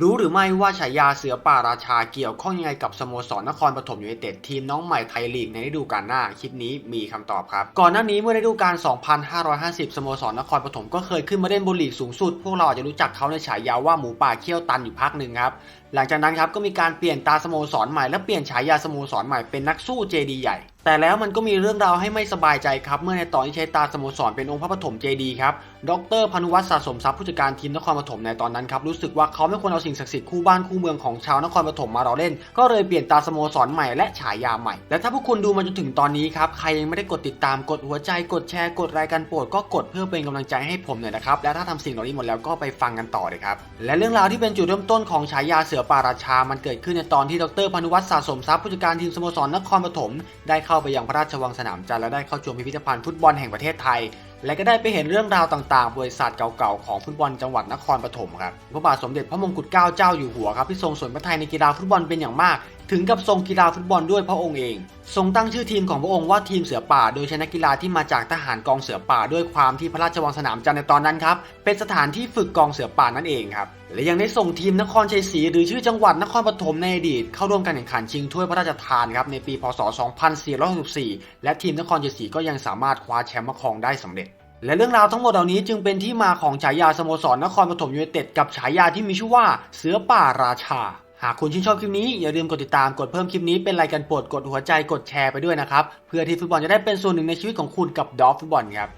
รู้หรือไม่ว่าฉายาเสือป่าราชาเกี่ยวข้องยังไงกับสโมสรนครปฐมยูไนเต็ดทีมน้องใหม่ไทยลีกในฤดูกาลหน้าคลิปนี้มีคำตอบครับ ก่อนหน้านี้เมื่อฤดูกาล 2550 สโมสรนครปฐมก็เคยขึ้นมาเล่นบนลีกสูงสุด พวกเราอาจจะรู้จักเขาในฉายาว่าหมูป่าเขี้ยวตันอยู่พักหนึ่งครับ หลังจากนั้นครับก็มีการเปลี่ยนตาสโมสรใหม่และเปลี่ยนฉายาสโมสรใหม่เป็นนักสู้เจดีใหญ่ แต่แล้วมันก็มีเรื่องราวให้ไม่สบายใจครับ เมื่อในตอนที่ใช้ตาสโมสรเป็นองค์พระปฐมเจดีครับ ดรพานุวัฒน์สะสมทรัพย์ผู้จัดการทีมนครปฐมในตอนนั้นครับ รู้สึกว่าเขาไม่ควรเอาสิ่งศักดิ์สิทธิ์คู่บ้านคู่เมืองของชาวนครปฐมมาเราเล่น ก็เลยเปลี่ยนตาสโมสรใหม่และฉายาใหม่ และถ้าพวกคุณดูมาจนถึงตอนนี้ครับ ใครยังไม่ได้กดติดตามกดหัวใจกดแชร์กดรายการโปรดก็กดเพื่อเป็นกำลังใจให้ผมหน่อยนะครับ และถ้าทำสิ่งเหล่านี้หมดแล้วก็ไปฟังกันต่อเลยครับ และเรื่องราวที่เป็นจุดเริ่มต้นของฉายาเสือป่าราชา มันเกิดขึ้นในตอนที่ดรพานุวัฒน์สะสมทรัพย์ผู้จัดการทีมสโมสรนครปฐมได้เข้าไปยังพระราชวังสนามจันทร์และได้เข้าชมพิพิธภัณฑ์ฟุตบอลแห่งประเทศไทย และก็ได้ไปเห็นเรื่องราวต่างๆ บริษัทเก่าๆของฟุตบอลจังหวัดนครปฐมครับพระบาทสมเด็จพระมงกุฎเกล้าเจ้าอยู่หัวครับที่ทรงสนพระทัยในกีฬาฟุตบอลเป็นอย่างมาก ถึงกับทรงกีฬาฟุตบอลด้วยพระองค์เอง ทรงตั้งชื่อทีมของพระองค์ว่าทีมเสือป่า โดยใช้นักกีฬาที่มาจากทหารกองเสือป่า ด้วยความที่พระราชวังสนามจันทร์ในตอนนั้นครับ เป็นสถานที่ฝึกกองเสือป่านั่นเองครับ และยังได้ส่งทีมนครชัยศรีหรือชื่อจังหวัดนครปฐมในอดีต เข้าร่วมการแข่งขันชิงถ้วยพระราชทานครับในปี พศ 2464 และทีมนครชัยศรีก็ยังสามารถคว้าแชมป์มาครองได้สำเร็จและเรื่องราวทั้งหมดเหล่านี้จึงเป็นที่มาของฉายาสโมสรนครปฐมยูไนเต็ดกับฉายาที่มีชื่อว่าเสือป่าราชา หากคุณชื่นชอบคลิปนี้อย่าลืมกดติดตามกดเพิ่มคลิปนี้เป็นรายการโปรดกดหัวใจกดแชร์ไปด้วยนะครับ เพื่อที่ฟุตบอลจะได้เป็นส่วนหนึ่งในชีวิตของคุณกับดอฟฟุตบอลครับ